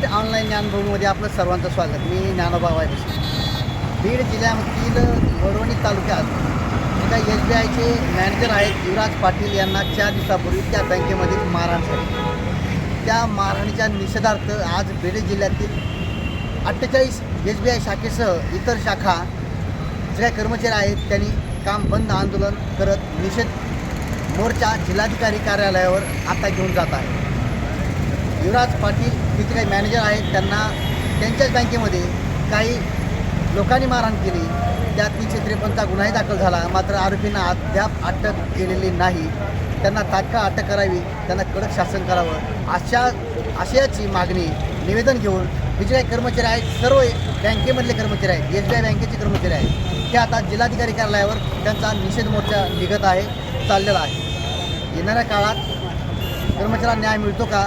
Beed online ज्ञानभूमीमध्ये आपलं सर्वांचं स्वागत. मी ज्ञानोबा वायरस बीड जिल्ह्यामधील वडवणी तालुक्यात एका एस बी आयचे मॅनेजर आहेत युवराज पाटील यांना चार दिवसापूर्वी त्या बँकेमधील मारहाण झाली. त्या मारहाणीच्या निषेधार्थ आज बीड जिल्ह्यातील अठ्ठेचाळीस एस बी आय शाखेसह इतर शाखा जे काही कर्मचारी आहेत त्यांनी काम बंद आंदोलन करत निषेध मोर्चा जिल्हाधिकारी कार्यालयावर आता घेऊन जात आहे. युवराज पाटील तिथे काही मॅनेजर आहेत त्यांना त्यांच्याच बँकेमध्ये काही लोकांनी मारहाण केली. त्या तीनशे त्रेपन्नचा गुन्हाही दाखल झाला. मात्र आरोपींना अद्याप अटक केलेली नाही. त्यांना तात्काळ अटक करावी त्यांना कडक शासन करावं अशा आशयाची मागणी निवेदन घेऊन हे जे काही कर्मचारी आहेत सर्व बँकेमधले कर्मचारी आहेत एस बी आय बँकेचे कर्मचारी आहेत. ते आता जिल्हाधिकारी कार्यालयावर त्यांचा निषेध मोर्चा निघत आहे चाललेला आहे. येणाऱ्या काळात कर्मचाऱ्यांना न्याय मिळतो का?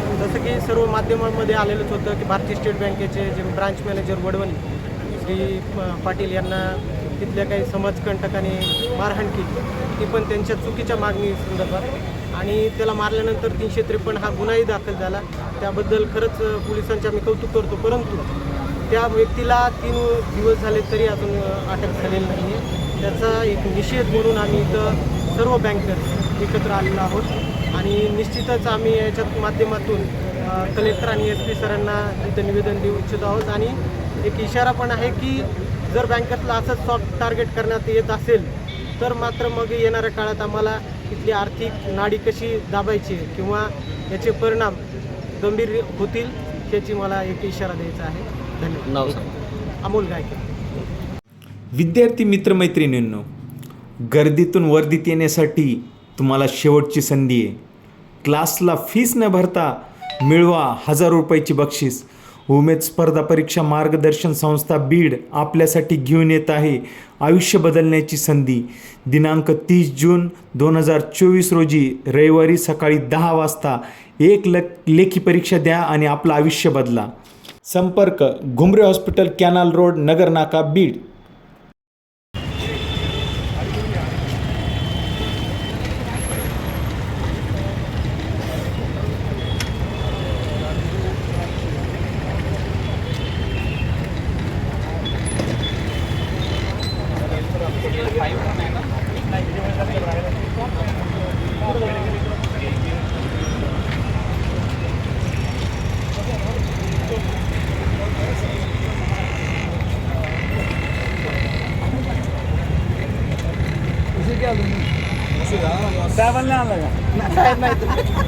जसं की सर्व माध्यमांमध्ये आलेलंच होतं की भारतीय स्टेट बँकेचे जे ब्रांच मॅनेजर वडवणी श्री पाटील यांना तिथल्या काही समाजकंटकाने मारहाण केली. ती पण त्यांच्या चुकीच्या मागणी संदर्भात आणि त्याला मारल्यानंतर तीनशे त्रेपन्न हा गुन्हाही दाखल झाला. त्याबद्दल खरंच पोलिसांच्या पोलिसांचे आम्ही कौतुक करतो. परंतु त्या व्यक्तीला तीन दिवस झाले तरी अजून अटक झालेली नाही आहे त्याचा एक निषेध म्हणून आम्ही इथं सर्व बँकर्स एकत्र आलेलो आहोत. आणि निश्चितच आम्ही याच्यात माध्यमातून कलेक्टर आणि एस पी सरांना इथं निवेदन देऊ इच्छित आहोत. आणि एक इशारा पण आहे की जर बँकेतला असंच सॉफ्ट टार्गेट करण्यात येत असेल तर मात्र मग येणाऱ्या काळात आम्हाला इथली आर्थिक नाडी कशी दाबायची आहे किंवा याचे परिणाम गंभीर होतील याची मला एक इशारा द्यायचा आहे. धन्यवाद. अमोल गायकर विद्यार्थी मित्रमैत्रिणींनो गर्दीतून वर्दीत येण्यासाठी तुम्हाला शेवटची संधी आहे. क्लासला फीस न भरता मिळवा हजार रुपयाची बक्षीस. उमेद स्पर्धा परीक्षा मार्गदर्शन संस्था बीड आपल्यासाठी घेऊन येत आहे. आयुष्य बदलण्याची संधी. दिनांक तीस जून दोन हजार चोवीस रोजी रविवारी सकाळी दहा वाजता एक ल लेखी परीक्षा द्या आणि आपलं आयुष्य बदला. संपर्क Ghumare hospital canal road Nagar नाका बीड साहेब नाही